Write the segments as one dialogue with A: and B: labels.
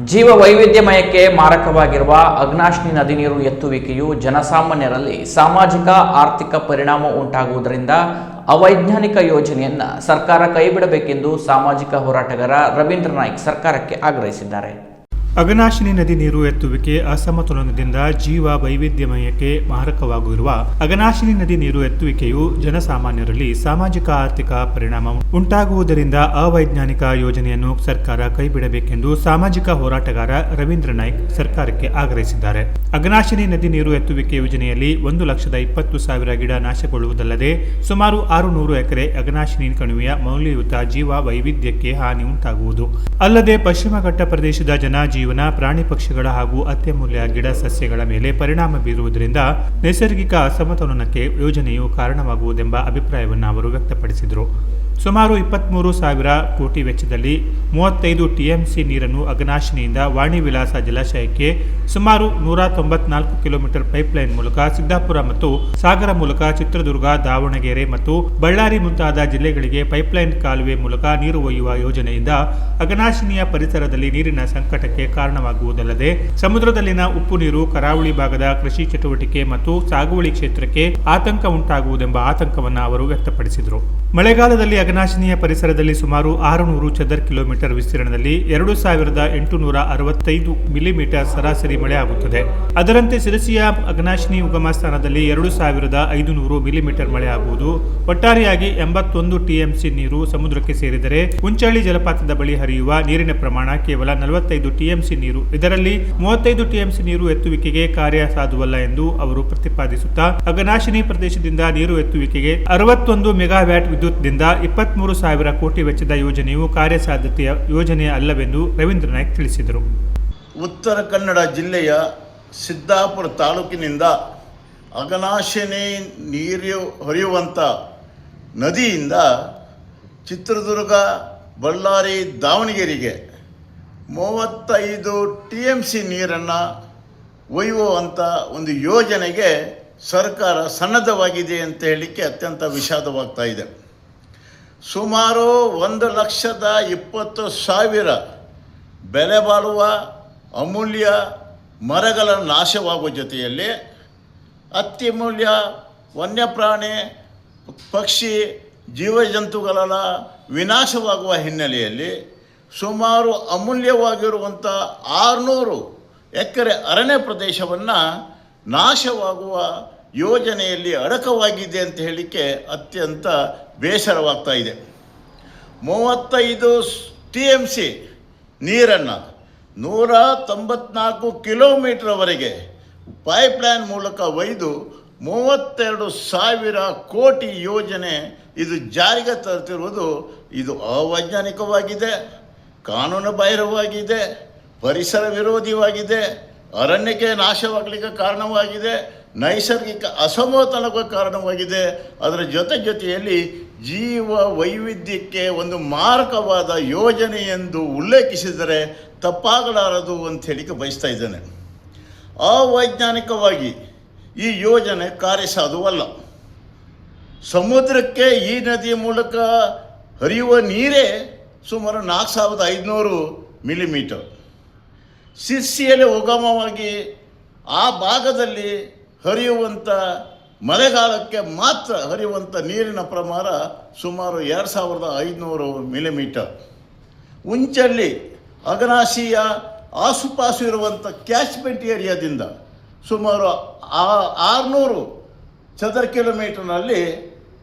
A: ಜೀವ ವೈವಿಧ್ಯಮಯಕ್ಕೆ ಮಾರಕವಾಗಿರುವ ಅಗ್ನಾಶ್ನಿ ನದಿ ನೀರು ಎತ್ತುವಿಕೆಯು ಜನಸಾಮಾನ್ಯರಲ್ಲಿ ಸಾಮಾಜಿಕ, ಆರ್ಥಿಕ ಪರಿಣಾಮ ಉಂಟಾಗುವುದರಿಂದ ಅವೈಜ್ಞಾನಿಕ ಯೋಜನೆಯನ್ನು ಸರ್ಕಾರ ಕೈಬಿಡಬೇಕೆಂದು ಸಾಮಾಜಿಕ ಹೋರಾಟಗಾರ ರವೀಂದ್ರ ನಾಯ್ಕ್ ಸರ್ಕಾರಕ್ಕೆ ಆಗ್ರಹಿಸಿದ್ದಾರೆ.
B: ಅಘನಾಶಿನಿ ನದಿ ನೀರು ಎತ್ತುವಿಕೆ ಅಸಮತೋಲನದಿಂದ ಜೀವ ವೈವಿಧ್ಯಮಯಕ್ಕೆ ಮಾರಕವಾಗಿರುವ ಅಘನಾಶಿನಿ ನದಿ ನೀರು ಎತ್ತುವಿಕೆಯು ಜನಸಾಮಾನ್ಯರಲ್ಲಿ ಸಾಮಾಜಿಕ ಆರ್ಥಿಕ ಪರಿಣಾಮ ಉಂಟಾಗುವುದರಿಂದ ಅವೈಜ್ಞಾನಿಕ ಯೋಜನೆಯನ್ನು ಸರ್ಕಾರ ಕೈಬಿಡಬೇಕೆಂದು ಸಾಮಾಜಿಕ ಹೋರಾಟಗಾರ ರವೀಂದ್ರ ನಾಯ್ಕ್ ಸರ್ಕಾರಕ್ಕೆ ಆಗ್ರಹಿಸಿದ್ದಾರೆ. ಅಘನಾಶಿನಿ ನದಿ ನೀರು ಎತ್ತುವಿಕೆ ಯೋಜನೆಯಲ್ಲಿ ಒಂದು ಲಕ್ಷದ ಇಪ್ಪತ್ತು ಸಾವಿರ ಗಿಡ ನಾಶಗೊಳ್ಳುವುದಲ್ಲದೆ ಸುಮಾರು ಆರು ನೂರು ಎಕರೆ ಅಘನಾಶಿನಿ ಕಣಿವೆಯ ಮೌಲ್ಯಯುತ ಜೀವ ವೈವಿಧ್ಯಕ್ಕೆ ಹಾನಿ ಉಂಟಾಗುವುದು. ಅಲ್ಲದೆ ಪಶ್ಚಿಮ ಘಟ್ಟ ಪ್ರದೇಶದ ಜನ ಜೀವನ, ಪ್ರಾಣಿ ಪಕ್ಷಿಗಳ ಹಾಗೂ ಅತ್ಯಮೂಲ್ಯ ಗಿಡ ಸಸ್ಯಗಳ ಮೇಲೆ ಪರಿಣಾಮ ಬೀರುವುದರಿಂದ ನೈಸರ್ಗಿಕ ಅಸಮತೋಲನಕ್ಕೆ ಯೋಜನೆಯು ಕಾರಣವಾಗುವುದೆಂಬ ಅಭಿಪ್ರಾಯವನ್ನು ಅವರು ವ್ಯಕ್ತಪಡಿಸಿದರು. ಸುಮಾರು ಇಪ್ಪತ್ತ್ಮೂರು ಸಾವಿರ ಕೋಟಿ ವೆಚ್ಚದಲ್ಲಿ ಮೂವತ್ತೈದು ಟಿಎಂಸಿ ನೀರನ್ನು ಅಗನಾಶಿನಿಯಿಂದ ವಾಣಿ ವಿಲಾಸ ಜಲಾಶಯಕ್ಕೆ ಸುಮಾರು ನೂರ ತೊಂಬತ್ನಾಲ್ಕು ಕಿಲೋಮೀಟರ್ ಪೈಪ್ಲೈನ್ ಮೂಲಕ ಸಿದ್ದಾಪುರ ಮತ್ತು ಸಾಗರ ಮೂಲಕ ಚಿತ್ರದುರ್ಗ, ದಾವಣಗೆರೆ ಮತ್ತು ಬಳ್ಳಾರಿ ಮುಂತಾದ ಜಿಲ್ಲೆಗಳಿಗೆ ಪೈಪ್ಲೈನ್ ಕಾಲುವೆ ಮೂಲಕ ನೀರು ಒಯ್ಯುವ ಯೋಜನೆಯಿಂದ ಅಗನಾಶಿನಿಯ ಪರಿಸರದಲ್ಲಿ ನೀರಿನ ಸಂಕಟಕ್ಕೆ ಕಾರಣವಾಗುವುದಲ್ಲದೆ ಸಮುದ್ರದಲ್ಲಿನ ಉಪ್ಪು ನೀರು, ಕರಾವಳಿ ಭಾಗದ ಕೃಷಿ ಚಟುವಟಿಕೆ ಮತ್ತು ಸಾಗುವಳಿ ಕ್ಷೇತ್ರಕ್ಕೆ ಆತಂಕ ಉಂಟಾಗುವುದೆಂಬ ಆತಂಕವನ್ನು ಅವರು ವ್ಯಕ್ತಪಡಿಸಿದರು. ಮಳೆಗಾಲದಲ್ಲಿ ಅಘನಾಶಿನಿಯ ಪರಿಸರದಲ್ಲಿ ಸುಮಾರು ಆರುನೂರು ಚದರ್ ಕಿಲೋಮೀಟರ್ ವಿಸ್ತೀರ್ಣದಲ್ಲಿ ಎರಡು ಸಾವಿರದ ಎಂಟುನೂರ ಅರವತ್ತೈದು ಮಿಲಿಮೀಟರ್ ಸರಾಸರಿ ಮಳೆ ಆಗುತ್ತದೆ. ಅದರಂತೆ ಸಿರಸಿಯ ಅಗ್ನಾಶಿನಿ ಉಗಮ ಸ್ಥಾನದಲ್ಲಿ ಎರಡು ಸಾವಿರದ ಐದುನೂರು ಮಿಲಿಮೀಟರ್ ಮಳೆ ಆಗುವುದು. ಒಟ್ಟಾರೆಯಾಗಿ ಎಂಬತ್ತೊಂದು ಟಿಎಂಸಿ ನೀರು ಸಮುದ್ರಕ್ಕೆ ಸೇರಿದರೆ ಉಂಚಳ್ಳಿ ಜಲಪಾತದ ಬಳಿ ಹರಿಯುವ ನೀರಿನ ಪ್ರಮಾಣ ಕೇವಲ ನಲವತ್ತೈದು ಟಿಎಂಸಿ ನೀರು. ಇದರಲ್ಲಿ ಮೂವತ್ತೈದು ಟಿಎಂಸಿ ನೀರು ಎತ್ತುವಿಕೆಗೆ ಕಾರ್ಯ ಸಾಧುವಲ್ಲ ಎಂದು ಅವರು ಪ್ರತಿಪಾದಿಸುತ್ತಾ ಅಘನಾಶಿನಿ ಪ್ರದೇಶದಿಂದ ನೀರು ಎತ್ತುವಿಕೆಗೆ ಅರವತ್ತೊಂದು ಮೆಗಾವ್ಯಾಟ್ ವಿದ್ಯುತ್ದಿಂದ ಇಪ್ಪತ್ಮೂರು ಸಾವಿರ ಕೋಟಿ ವೆಚ್ಚದ ಯೋಜನೆಯು ಕಾರ್ಯಸಾಧ್ಯತೆಯ ಯೋಜನೆ ಅಲ್ಲವೆಂದು ರವೀಂದ್ರ ನಾಯ್ಕ್ ತಿಳಿಸಿದರು.
C: ಉತ್ತರ ಕನ್ನಡ ಜಿಲ್ಲೆಯ ಸಿದ್ದಾಪುರ ತಾಲೂಕಿನಿಂದ ಅಗನಾಶನೆ ನೀರು ಹರಿಯುವಂಥ ನದಿಯಿಂದ ಚಿತ್ರದುರ್ಗ, ಬಳ್ಳಾರಿ, ದಾವಣಗೆರೆಗೆ ಮೂವತ್ತೈದು ಟಿ ಎಂ ಸಿ ನೀರನ್ನು ಒಯ್ಯುವಂಥ ಒಂದು ಯೋಜನೆಗೆ ಸರ್ಕಾರ ಸನ್ನದ್ಧವಾಗಿದೆ ಅಂತ ಹೇಳಲಿಕ್ಕೆ ಅತ್ಯಂತ ವಿಷಾದವಾಗ್ತಾ ಇದೆ. ಸುಮಾರು ಒಂದು ಲಕ್ಷದ ಇಪ್ಪತ್ತು ಸಾವಿರ ಬೆಲೆ ಬಾಳುವ ಅಮೂಲ್ಯ ಮರಗಳ ನಾಶವಾಗುವ ಜೊತೆಯಲ್ಲಿ ಅತ್ಯಮೂಲ್ಯ ವನ್ಯಪ್ರಾಣಿ, ಪಕ್ಷಿ ಜೀವಜಂತುಗಳ ವಿನಾಶವಾಗುವ ಹಿನ್ನೆಲೆಯಲ್ಲಿ ಸುಮಾರು ಅಮೂಲ್ಯವಾಗಿರುವಂಥ ಆರುನೂರು ಎಕರೆ ಅರಣ್ಯ ಪ್ರದೇಶವನ್ನು ನಾಶವಾಗುವ ಯೋಜನೆಯಲ್ಲಿ ಅಡಕವಾಗಿದೆ ಅಂತ ಹೇಳಲಿಕ್ಕೆ ಅತ್ಯಂತ ಬೇಸರವಾಗ್ತಾ ಇದೆ. ಮೂವತ್ತೈದು ಟಿ ಎಂ ಸಿ ನೀರನ್ನು ನೂರ ತೊಂಬತ್ನಾಲ್ಕು ಕಿಲೋಮೀಟ್ರ್ವರೆಗೆ ಪೈಪ್ಲೈನ್ ಮೂಲಕ ಒಯ್ದು ಮೂವತ್ತೆರಡು ಸಾವಿರ ಕೋಟಿ ಯೋಜನೆ ಇದು ಜಾರಿಗೆ ತರುತ್ತಿರುವುದು ಇದು ಅವೈಜ್ಞಾನಿಕವಾಗಿದೆ, ಕಾನೂನು ಬಾಹಿರವಾಗಿದೆ, ಪರಿಸರ ವಿರೋಧಿವಾಗಿದೆ ಅರಣ್ಯಕ್ಕೆ ನಾಶವಾಗಲಿಕ್ಕೆ ಕಾರಣವಾಗಿದೆ ನೈಸರ್ಗಿಕ ಅಸಮತೋಲನಕ್ಕೆ ಕಾರಣವಾಗಿದೆ. ಅದರ ಜೊತೆ ಜೊತೆಯಲ್ಲಿ ಜೀವ ವೈವಿಧ್ಯಕ್ಕೆ ಒಂದು ಮಾರಕವಾದ ಯೋಜನೆ ಎಂದು ಉಲ್ಲೇಖಿಸಿದರೆ ತಪ್ಪಾಗಲಾರದು ಅಂತ ಹೇಳಿಕೆ ಬಯಸ್ತಾ ಇದ್ದೇನೆ. ಅವೈಜ್ಞಾನಿಕವಾಗಿ ಈ ಯೋಜನೆ ಕಾರ್ಯಸಾಧುವಲ್ಲ ಸಮುದ್ರಕ್ಕೆ ಈ ನದಿಯ ಮೂಲಕ ಹರಿಯುವ ನೀರೇ ಸುಮಾರು ನಾಲ್ಕು ಸಾವಿರದ ಐದುನೂರು ಮಿಲಿಮೀಟರ್. ಸಿರ್ಸಿಯಲ್ಲಿ ಉಗಮವಾಗಿ ಆ ಭಾಗದಲ್ಲಿ ಹರಿಯುವಂಥ ಮಳೆಗಾಲಕ್ಕೆ ಮಾತ್ರ ಹರಿಯುವಂಥ ನೀರಿನ ಪ್ರಮಾಣ ಸುಮಾರು ಎರಡು ಸಾವಿರದ ಐದುನೂರು ಮಿಲಿಮೀಟರ್. ಉಂಚಳ್ಳಿ ಅಗನಾಶಿಯ ಆಸುಪಾಸು ಇರುವಂಥ ಕ್ಯಾಚ್ಮೆಂಟ್ ಏರಿಯಾದಿಂದ ಸುಮಾರು ಆರುನೂರು ಚದರ ಕಿಲೋಮೀಟರ್ನಲ್ಲಿ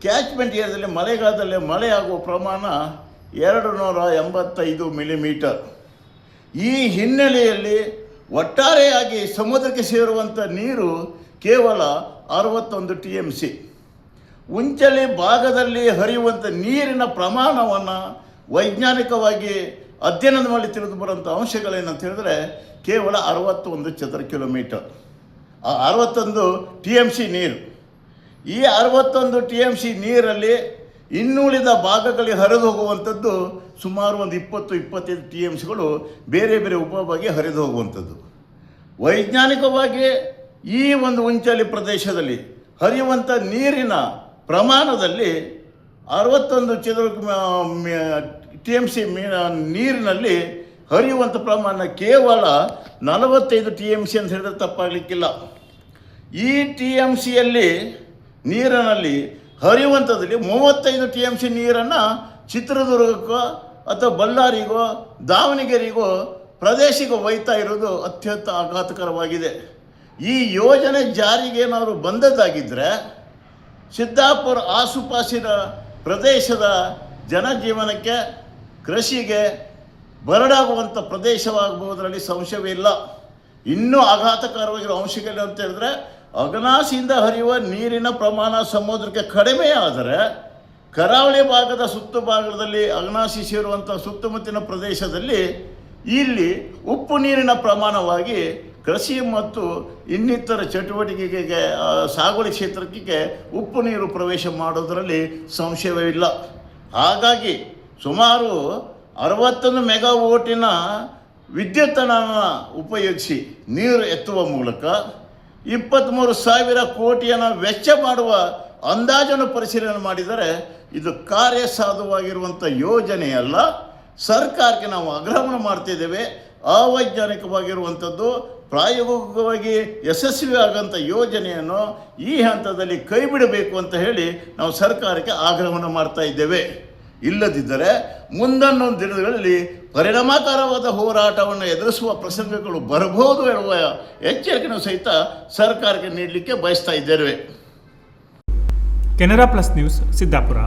C: ಕ್ಯಾಚ್ಮೆಂಟ್ ಏರಿಯಾದಲ್ಲಿ ಮಳೆಗಾಲದಲ್ಲಿ ಮಳೆಯಾಗುವ ಪ್ರಮಾಣ ಎರಡು ನೂರ ಎಂಬತ್ತೈದು ಮಿಲಿಮೀಟರ್. ಈ ಹಿನ್ನೆಲೆಯಲ್ಲಿ ಒಟ್ಟಾರೆಯಾಗಿ ಸಮುದ್ರಕ್ಕೆ ಸೇರುವಂಥ ನೀರು ಕೇವಲ ಅರವತ್ತೊಂದು ಟಿ ಎಂ ಸಿ. ಉಂಚಲಿ ಭಾಗದಲ್ಲಿ ಹರಿಯುವಂಥ ನೀರಿನ ಪ್ರಮಾಣವನ್ನು ವೈಜ್ಞಾನಿಕವಾಗಿ ಅಧ್ಯಯನ ಮಾಡಿ ತಿಳಿದು ಬರುವಂಥ ಅಂಶಗಳೇನಂತ ಹೇಳಿದ್ರೆ ಕೇವಲ ಅರವತ್ತೊಂದು ಚದರ ಕಿಲೋಮೀಟರ್. ಆ ಅರವತ್ತೊಂದು ಟಿ ಎಂ ಸಿ ನೀರು. ಈ ಅರವತ್ತೊಂದು ಟಿ ಎಂ ಸಿ ನೀರಲ್ಲಿ ಇನ್ನುಳಿದ ಭಾಗಗಳಿಗೆ ಹರಿದು ಹೋಗುವಂಥದ್ದು ಸುಮಾರು ಒಂದು ಇಪ್ಪತ್ತು, ಇಪ್ಪತ್ತೈದು ಟಿ ಎಂ ಸಿಗಳು ಬೇರೆ ಬೇರೆ ಉಪಭಾಗಿ ಹರಿದು ಹೋಗುವಂಥದ್ದು. ವೈಜ್ಞಾನಿಕವಾಗಿ ಈ ಒಂದು ಉಂಚಲಿ ಪ್ರದೇಶದಲ್ಲಿ ಹರಿಯುವಂಥ ನೀರಿನ ಪ್ರಮಾಣದಲ್ಲಿ ಅರವತ್ತೊಂದು ಚದುರ ಟಿ ಎಂ ಸಿ ನೀರಿನಲ್ಲಿ ಹರಿಯುವಂಥ ಪ್ರಮಾಣ ಕೇವಲ ನಲವತ್ತೈದು ಟಿ ಎಂ ಸಿ ಅಂತ ಹೇಳಿದ್ರೆ ತಪ್ಪಾಗಲಿಕ್ಕಿಲ್ಲ. ಈ ಟಿ ಎಂ ಸಿಯಲ್ಲಿ ನೀರಿನಲ್ಲಿ ಹರಿಯುವಂಥದ್ರಲ್ಲಿ ಮೂವತ್ತೈದು ಟಿ ಎಂ ಸಿ ನೀರನ್ನು ಚಿತ್ರದುರ್ಗಕ್ಕೋ ಅಥವಾ ಬಳ್ಳಾರಿಗೋ ದಾವಣಗೆರೆಗೋ ಪ್ರದೇಶಕ್ಕೆ ಒಯ್ತಾ ಇರೋದು ಅತ್ಯಂತ ಆಘಾತಕರವಾಗಿದೆ. ಈ ಯೋಜನೆ ಜಾರಿಗೆ ಏನಾದರೂ ಬಂದದ್ದಾಗಿದ್ದರೆ ಸಿದ್ದಾಪುರ ಆಸುಪಾಸಿನ ಪ್ರದೇಶದ ಜನಜೀವನಕ್ಕೆ ಕೃಷಿಗೆ ಬರಡಾಗುವಂಥ ಪ್ರದೇಶವಾಗಬಹುದರಲ್ಲಿ ಸಂಶಯವೇ ಇಲ್ಲ. ಇನ್ನೂ ಆಘಾತಕರವಾಗಿರೋ ಅಂಶಗಳು ಅಂತ ಹೇಳಿದ್ರೆ ಅಗನಾಸಿಯಿಂದ ಹರಿಯುವ ನೀರಿನ ಪ್ರಮಾಣ ಸಮುದ್ರಕ್ಕೆ ಕಡಿಮೆ ಆದರೆ ಕರಾವಳಿ ಭಾಗದ ಸುತ್ತ ಭಾಗದಲ್ಲಿ ಅಗ್ನಾಸಿ ಸೇರುವಂಥ ಸುತ್ತಮುತ್ತಿನ ಪ್ರದೇಶದಲ್ಲಿ ಇಲ್ಲಿ ಉಪ್ಪು ನೀರಿನ ಪ್ರಮಾಣವಾಗಿ ಕೃಷಿ ಮತ್ತು ಇನ್ನಿತರ ಚಟುವಟಿಕೆಗೆ ಸಾಗುವಳಿ ಕ್ಷೇತ್ರಕ್ಕೆ ಉಪ್ಪು ನೀರು ಪ್ರವೇಶ ಮಾಡೋದರಲ್ಲಿ ಸಂಶಯವಿಲ್ಲ. ಹಾಗಾಗಿ ಸುಮಾರು ಅರವತ್ತೊಂದು ಮೆಗಾ ಓಟಿನ ವಿದ್ಯುತ್ತನ್ನು ಉಪಯೋಗಿಸಿ ನೀರು ಎತ್ತುವ ಮೂಲಕ ಇಪ್ಪತ್ತ್ಮೂರು ಸಾವಿರ ಕೋಟಿಯನ್ನು ವೆಚ್ಚ ಮಾಡುವ ಅಂದಾಜನ್ನು ಪರಿಶೀಲನೆ ಮಾಡಿದರೆ ಇದು ಕಾರ್ಯಸಾಧುವಾಗಿರುವಂಥ ಯೋಜನೆಯಲ್ಲ. ಸರ್ಕಾರಕ್ಕೆ ನಾವು ಆಗ್ರಹವನ್ನು ಮಾಡ್ತಿದ್ದೇವೆ. ಅವೈಜ್ಞಾನಿಕವಾಗಿರುವಂಥದ್ದು ಪ್ರಾಯೋಗಿಕವಾಗಿ ಯಶಸ್ವಿ ಆಗೋಂಥ ಯೋಜನೆಯನ್ನು ಈ ಹಂತದಲ್ಲಿ ಕೈ ಬಿಡಬೇಕು ಅಂತ ಹೇಳಿ ನಾವು ಸರ್ಕಾರಕ್ಕೆ ಆಗ್ರಹವನ್ನು ಮಾಡ್ತಾ ಇದ್ದೇವೆ. ಇಲ್ಲದಿದ್ದರೆ ಮುಂದನ್ನೊಂದು ದಿನಗಳಲ್ಲಿ ಪರಿಣಾಮಕಾರವಾದ ಹೋರಾಟವನ್ನು ಎದುರಿಸುವ ಪ್ರಸಂಗಗಳು ಬರಬಹುದು ಎನ್ನುವ ಎಚ್ಚರಿಕೆಯನ್ನು ಸಹಿತ ಸರ್ಕಾರಕ್ಕೆ ನೀಡಲಿಕ್ಕೆ ಬಯಸ್ತಾ ಇದ್ದೇವೆ.
B: Canara plus news Siddapura.